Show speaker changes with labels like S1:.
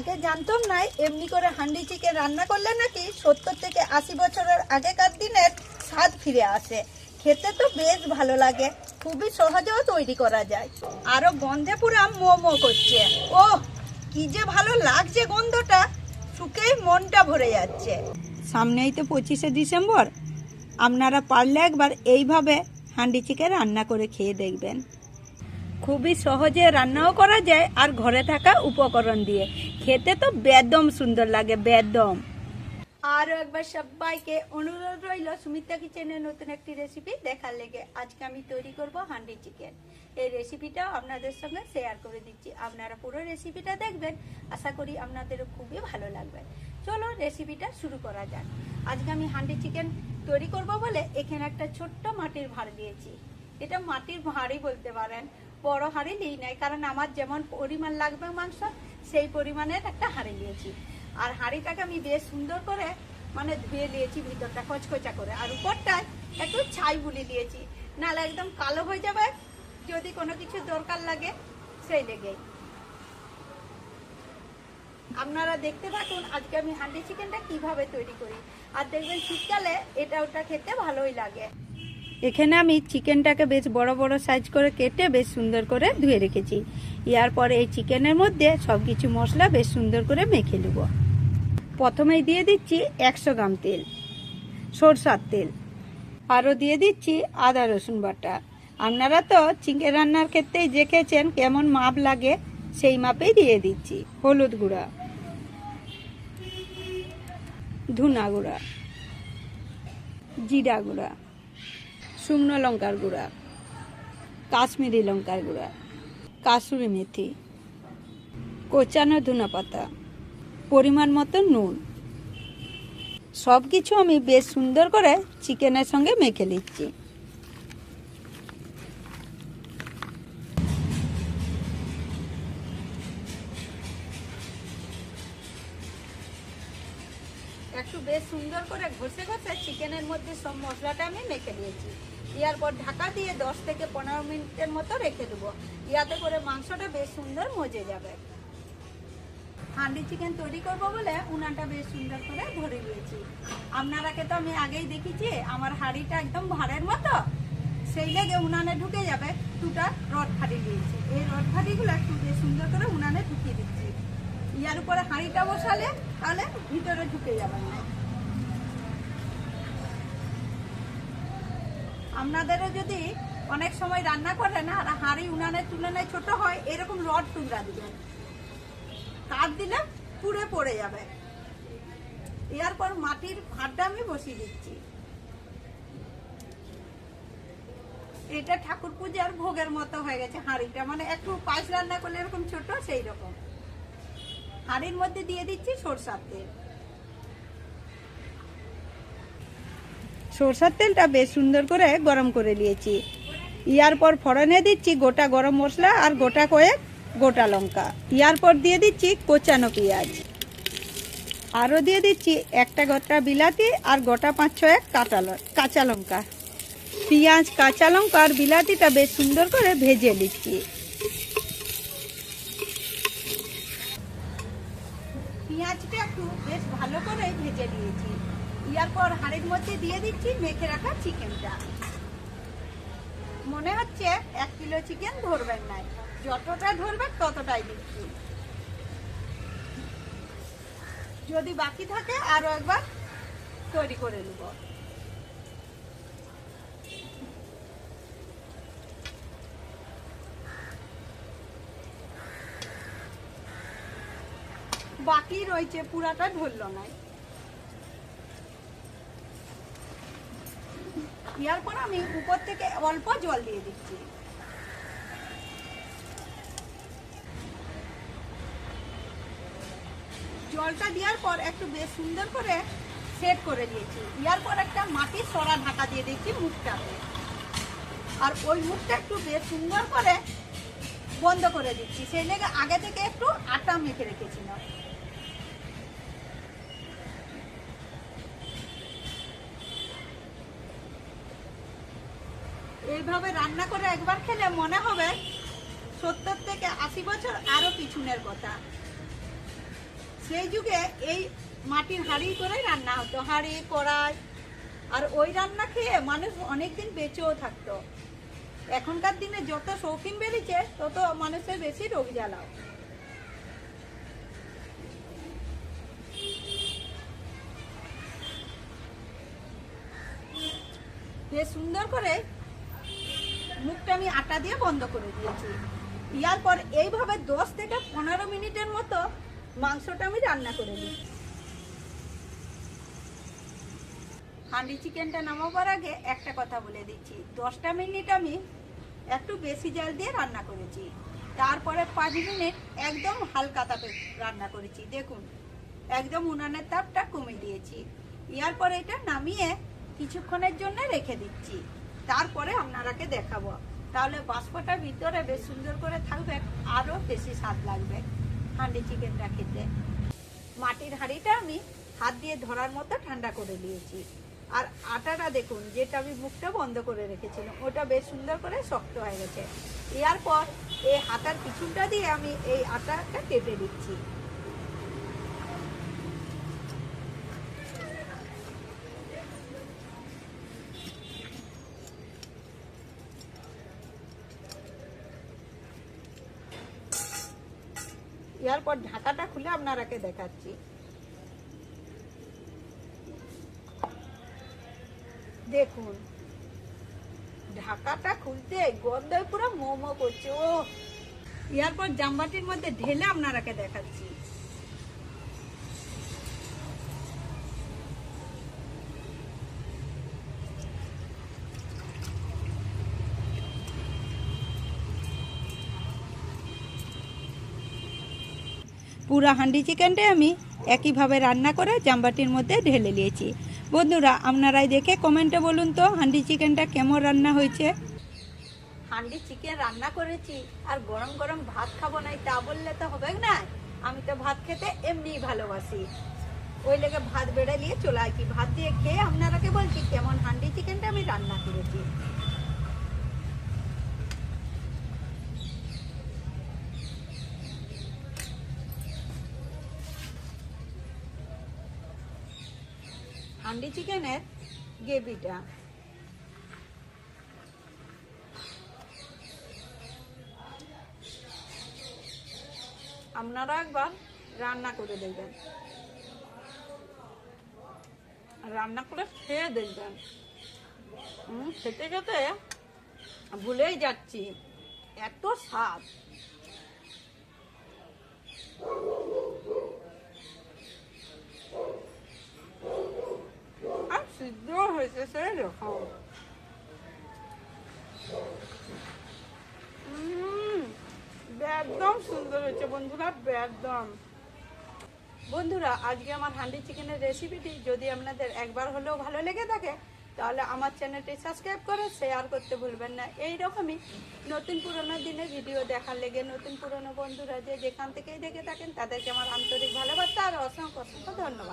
S1: আগে জানতাম না এমনি করে হান্ডি চিকেন রান্না করলে নাকি সত্তর থেকে আশি বছরের আগেকার দিনের স্বাদ ফিরে আসে। খেতে তো বেশ ভালো লাগে, খুবই সহজেও তৈরি করা যায়। আরও গন্ধে পুরা মোমো করছে। ও কি যে ভালো লাগছে গন্ধটা, শুকেই মনটা ভরে যাচ্ছে। সামনেই তো পঁচিশে ডিসেম্বর, আপনারা পারলে একবার এইভাবে হান্ডি চিকেন রান্না করে খেয়ে দেখবেন। খুবই সহজে রান্নাও করা যায় আর ঘরে থাকা উপকরণ দিয়ে। খেতে তো বেদম সুন্দর লাগে, বেদম। আরও একবার সবাইকে অনুরোধ রইল সুমিতা কিচেনের নতুন একটি রেসিপি দেখার লেগে। আজকে আমি তৈরি করব হান্ডি চিকেন। এই রেসিপিটাও আপনাদের সঙ্গে শেয়ার করে দিচ্ছি। আপনারা পুরো রেসিপিটা দেখবেন। আশা করি আপনাদেরও খুবই ভালো লাগবে। চলো রেসিপিটা শুরু করা যাক। আজকে আমি হান্ডি চিকেন তৈরি করব বলে এখানে একটা ছোট্ট মাটির ভাঁড় দিয়েছি। এটা মাটির ভাঁড়ই বলতে পারেন। বড় হাঁড়ি নিই নাই, কারণ আমার যেমন পরিমাণ লাগবে মাংস সেই পরিমাণের একটা হাঁড়ি নিয়েছি। আর হাঁড়িটাকে আমি বেশ সুন্দর করে মানে ধুয়ে নিয়েছি ভিতরটা কচকচা করে। আর উপরটায় একটু ছাই বুলি দিয়েছি নাহলে একদম কালো হয়ে যাবে। যদি কোনো কিছু দরকার লাগে, সেই লেগেই। আপনারা দেখতে থাকুন আজকে আমি হান্ডি চিকেনটা কীভাবে তৈরি করি। আর দেখবেন শীতকালে এটা ওটা খেতে ভালোই লাগে। এখানে আমি চিকেনটাকে বেশ বড় বড় সাইজ করে কেটে বেশ সুন্দর করে ধুয়ে রেখেছি। ইয়ার পরে এই চিকেনের মধ্যে সব কিছু মশলা বেশ সুন্দর করে মেখে নেব। প্রথমেই দিয়ে দিচ্ছি একশো গ্রাম তেল, সরষার তেল। আরও দিয়ে দিচ্ছি আদা, রসুন বাটা। আপনারা তো চিকেন রান্নার ক্ষেত্রেই দেখেছেন কেমন মাপ লাগে, সেই মাপেই দিয়ে দিচ্ছি হলুদ গুঁড়া, ধুনা গুঁড়া, জিরা গুঁড়া। শুকনো লঙ্কার গুঁড়া, কাশ্মীরি লঙ্কার গুঁড়া কাসুরি মেথি, কোচানো ধনা পাতা, পরিমাণ মতো নুন। সব কিছু আমি বেশ সুন্দর করে চিকেনের সঙ্গে মেখে নিচ্ছি। একটু বেশ সুন্দর করে ঘষে ঘষে চিকেনের মধ্যে সব মশলাটা আমি মেখে দিয়েছি ইয়ার পর ঢাকা দিয়ে দশ থেকে পনেরো মিনিটের মতো রেখে দেবো। ইয়াতে করে মাংসটা বেশ সুন্দর মজে যাবে। হান্ডি চিকেন তৈরি করব বলে উনানটা বেশ সুন্দর করে ভরে দিয়েছি আপনারাকে তো আমি আগেই দেখেছি আমার হাঁড়িটা একদম ভাড়ের মতো। সেই লেগে উনানে ঢুকে যাবে দুটা রড ফাড়ি দিয়েছি। এই রড ফাড়িগুলো একটু বেশ সুন্দর করে উনানে ঢুকিয়ে দিচ্ছি। ইয়ার উপরে হাঁড়িটা বসালে তাহলে ভিতরে ঢুকে যাবে না। আপনাদেরও যদি অনেক সময় রান্না করেন আর হাঁড়ি উনানের তুলনায় ছোট হয়, এরকম রড টুকরা দিবেন কাঠ দিলে পুড়ে পড়ে যাবে। এরপর মাটির ভাতটা আমি বসিয়ে দিচ্ছি। এটা ঠাকুর পূজার ভোগের মতো হয়ে গেছে হাঁড়িটা। মানে একটু পায়েস রান্না করলে এরকম ছোট সেই রকম হাঁড়ির মধ্যে দিয়ে দিচ্ছি সরষার তেল। সরষার তেলটা বেশ সুন্দর করে গরম করে নিয়েছি। ইয়ার পর ফড়নে দিচ্ছি গোটা গরম মশলা আর গোটা কয়েক গোটা লঙ্কা। ইয়ার পর দিয়ে দিচ্ছি কোচানো পেঁয়াজ। আরও দিয়ে দিচ্ছি একটা গোটা বিলাতি আর গোটা পাঁচ ছয়েক ল- কাঁচা লঙ্কা। পেঁয়াজ, কাঁচা লঙ্কা আর বিলাতিটা বেশ সুন্দর করে ভেজে নিচ্ছি। পেঁয়াজটা একটু বেশ ভালো করে ভেজে নিয়েছি। ইয়ার পর হাড়ের মধ্যে দিয়ে দিচ্ছি, মেখে রাখা চিকেনটা। মনে হচ্ছে এক কিলো চিকেন ধরবেন নাই। যতটা ধরবেন ততটাই দিচ্ছি। যদি বাকি থাকে, আরও একবার তৈরি করে নেব। বাকি রয়েছে, পুরাটা ধরলো নাই। দেওয়ার পর আমি উপর থেকে অল্প জল দিয়ে দিচ্ছি। জলটা দেওয়ার পর একটু বেশ সুন্দর করে সেট করে দিয়েছি। দেওয়ার পর একটা মাটির সরা ঢাকা দিয়ে দিচ্ছি মুখটাতে। আর ওই মুখটা একটু বেশ সুন্দর করে বন্ধ করে দিচ্ছি। সেই লেগে আগে থেকে একটু আটা মেখে রেখেছিলাম। এইভাবে রান্না করে একবার খেলে মনে হবে সত্তর থেকে আশি বছর আরও পিছনের কথা। সেই যুগে এই মাটির হাঁড়ি করে রান্না হতো, হাঁড়ি, কড়াই, আর ওই রান্না খেয়ে মানুষ অনেকদিন বেঁচেও থাকতো। এখনকার দিনে যত শৌখিন বেরিয়েছে, তত মানুষের বেশি রোগ জ্বালাও। বেশ সুন্দর করে মুখটা আমি আটা দিয়ে বন্ধ করে দিয়েছি। ইয়ার পর এইভাবে দশ থেকে পনেরো মিনিটের মতো মাংসটা আমি রান্না করে নিই। হান্ডি চিকেনটা নামাবার আগে একটা কথা বলে দিচ্ছি। দশটা মিনিট আমি একটু বেশি জাল দিয়ে রান্না করেছি। তারপরে পাঁচ মিনিট একদম হালকা তাপে রান্না করেছি। দেখুন, একদম উনানের তাপটা কমে দিয়েছি। ইয়ার পরে এটা নামিয়ে কিছুক্ষণের জন্য রেখে দিচ্ছি। তারপরে আপনারাকে দেখাবো। তাহলে বাষ্পটা ভিতরে বেশ সুন্দর করে থাকবে আরও বেশি স্বাদ লাগবে হান্ডি চিকেনটা খেতে। মাটির হাঁড়িটা আমি হাত দিয়ে ধরার মতো ঠান্ডা করে নিয়েছি। আর আটাটা দেখুন, যেটা আমি মুখটা বন্ধ করে রেখেছিলাম, ওটা বেশ সুন্দর করে শক্ত হয়ে গেছে। এর পর এই হাতার পিছনটা দিয়ে আমি এই আটাটা কেটে দিচ্ছি এরপর ঢাকাটা খুলে আপনারাকে দেখাচ্ছি। দেখুন, ঢাকাটা খুলতে গন্ধে পুরো মোমো করছে। ও এরপর জামবাটির মধ্যে ঢেলে আপনারাকে দেখাচ্ছি। পুরো হান্ডি চিকেনটাই আমি একইভাবে রান্না করে জামবাটির মধ্যে ঢেলে নিয়েছি। বন্ধুরা, আপনারাই দেখে কমেন্টে বলুন তো হান্ডি চিকেনটা কেমন রান্না হয়েছে। হান্ডি চিকেন রান্না করেছি, আর গরম গরম ভাত খাব নাই তা বললে তো হবে না। আমি তো ভাত খেতে এমনিই ভালোবাসি। ওই লেগে ভাত বেড়ে নিয়ে চলে আসি। ভাত দিয়ে খেয়ে আপনারাকে বলছি, কেমন হান্ডি চিকেনটা আমি রান্না করেছি। হান্ডি চিকেনের গ্রেভিটা। আপনারা একবার রান্না করে দেখবেন। রান্না করে খেয়ে দেখবেন। খেতে খেতে ভুলেই যাচ্ছি। এত স্বাদ আর সিদ্ধ একদম সুন্দর হয়েছে বন্ধুরা একদম বন্ধুরা, আজকে আমার হান্ডি চিকেনের রেসিপিটি যদি আপনাদের একবার হলেও ভালো লেগে থাকে, তাহলে আমার চ্যানেলটি সাবস্ক্রাইব করে শেয়ার করতে ভুলবেন না। এই রকমই নতুন পুরোনো দিনে ভিডিও দেখার লেগে নতুন পুরনো বন্ধুরা যে যেখান থেকেই দেখে থাকেন, তাদেরকে আমার আন্তরিক ভালোবাসা আর অসংখ্য অসংখ্য ধন্যবাদ।